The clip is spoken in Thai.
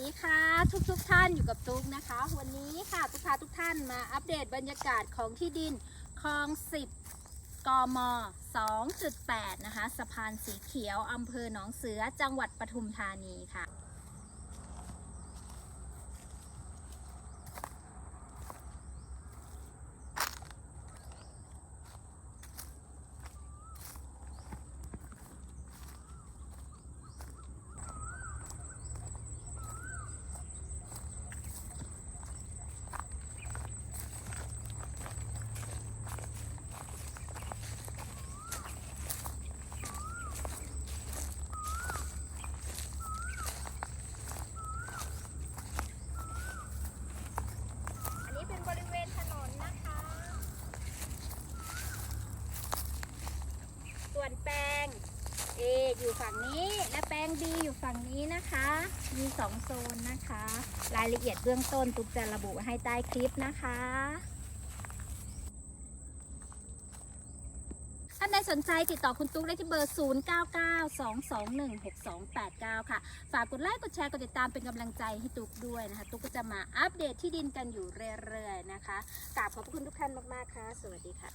ดีค่ะ ทุกทุกท่านอยู่กับตุ๊กนะคะ วันนี้ค่ะตุ๊กพาทุกท่านมาอัปเดตบรรยากาศของที่ดินคลอง 10 กม 2.8 นะคะสะพานสีเขียวอำเภอหนองเสือจังหวัดปทุมธานีค่ะ อันนี้เป็นบริเวณถนนนะคะ ส่ วนแปลง A อยู่ฝั่งนี้และแปลง B อยู่ฝั่งนี้นะคะ มีสองโซนนะคะ รายละเอียดเบื้องต้นตุ๊กจะระบุให้ใต้คลิปนะคะท่านใดสนใจติดต่อคุณตุ๊กได้ที่เบอร์ 0992216289 ค่ะ ฝากกดไลค์ กดแชร์ กดติดตามเป็นกำลังใจให้ตุ๊กด้วยนะคะ ตุ๊กก็จะมาอัปเดตที่ดินกันอยู่เรื่อยๆนะคะกราบขอบพระคุณทุกท่านมากๆค่ะ สวัสดีค่ะ